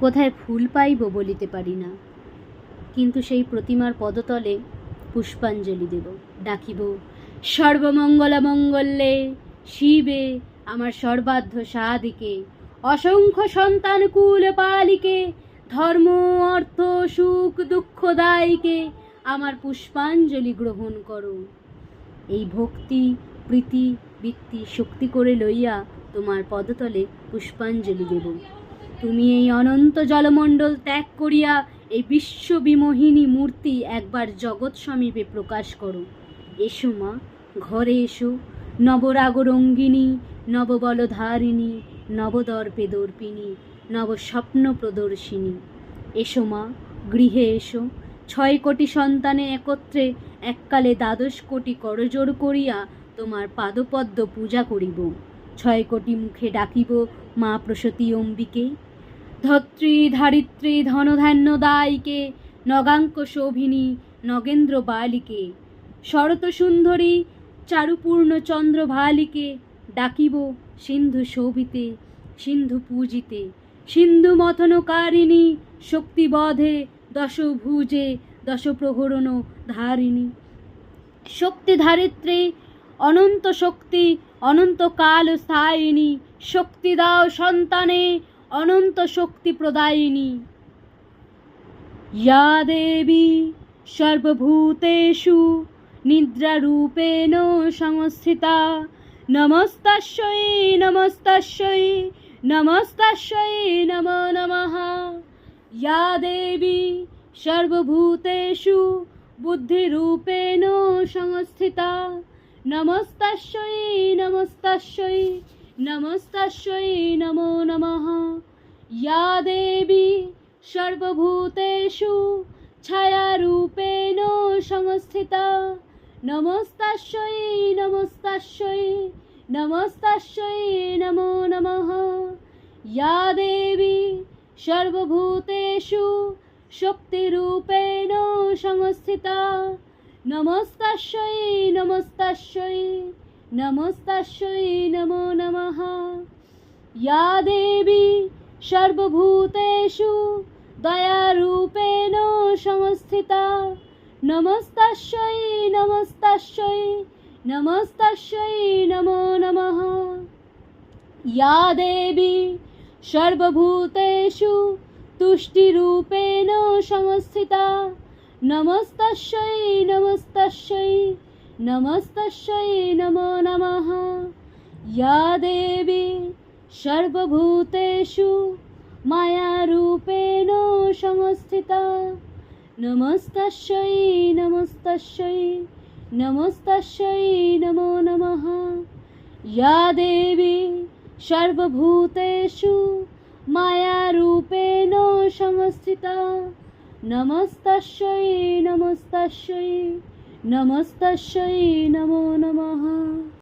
কোথায় ফুল পাইব বলিতে পারি না। কিন্তু সেই প্রতিমার পদতলে পুষ্পাঞ্জলি দেব, ডাকিব, সর্বমঙ্গলা মঙ্গলে শিবে, আমার সর্বাধ্য সাদিকে অসংখ্য সন্তান কুল পালিকে, ধর্ম, অর্থ, সুখ দুঃখদায়ীকে আমার পুষ্পাঞ্জলি গ্রহণ করো। এই ভক্তি, প্রীতি, বৃত্তি, শক্তি করে লইয়া তোমার পদতলে পুষ্পাঞ্জলি দেব। তুমি এই অনন্ত জলমণ্ডল ত্যাগ করিয়া এই বিশ্ববিমোহিনী মূর্তি একবার জগৎ সমীপে প্রকাশ করো। এসো মা, ঘরে এসো। নবরাগরঙ্গিনী, নববলধারিণী, নবদর্পে দর্পিনী নব স্বপ্ন প্রদর্শিনী এসো মা, গৃহে এসো। ছয় কোটি সন্তানে একত্রে এককালে দ্বাদশ কোটি করজোড় করিয়া তোমার পাদপদ্ম পূজা করিব। ছয় কোটি মুখে ডাকিব মা প্রসতী অম্বিকে। ধত্রী ধারিত্রী ধনধান্য দায়িকে নগাঙ্ক শোভিনী নগেন্দ্র বালিকে। শরত সুন্দরী চারুপূর্ণ চন্দ্র ভালিকে ডাকিব সিন্ধু শোভিতে, সিন্ধু পূজিতে। সিন্ধু মথনকারিণী শক্তিবধে দশভুজে, দশপ্রহরণ ধারিণী। শক্তি ধারিত্রী অনন্ত শক্তি, অনন্ত কাল স্থায়িনী শক্তি দাও সন্তানে অনন্ত শক্তি প্রদায়িনী। ইয়া দেবী, সর্বভূতেষু, নিদ্রারূপেণ সংস্থিতা নমস্তাস্যৈ নমস্তাস্যৈ নমস্তাস্যৈ নমো নমঃ। ইয়া দেবী, সর্বভূতেষু, বুদ্ধিরূপেণ সংস্থিতা নমস্তাস্যৈ নমস্তাস্যৈ নমস্তাস্যৈ নমো নমঃ ইয়া দেবী সর্বভূতেষু ছায়ারূপেণ সংস্থিতা নমস্তাস্যৈ নমস্তাস্যৈ নমস্তাস্যৈ নমো নমঃ ইয়া দেবী সর্বভূতেষু শক্তিরূপেণ সংস্থিতা নমস্তাস্যৈ নমস্তাস্যৈ নমস্তাস্যৈ নমো নমঃ ইয়া দেবী সর্বভূতেষু দয়ারূপেণ সংস্থিতা নমস্তাস্যৈ নমস্তাস্যৈ নমস্তাস্যৈ নমো নমঃ ইয়া দেবী সর্বভূতেষু তুষ্টিরূপেণ সংস্থিতা নমস্তাস্যৈ নমস্তাস্যৈ নমস্তাস্যৈ নমো নমঃ ইয়া দেবী সর্বভূতেষু মায়ারূপেণ সংস্থিতা নমস্তাস্যৈ নমস্তাস্যৈ নমস্তাস্যৈ নমো নমঃ ইয়া দেবী সর্বভূতেষু মায়ারূপেণ সংস্থিতা নমস্তাস্যৈ নমস্তাস্যৈ নমস্তাস্যৈ নমো নমঃ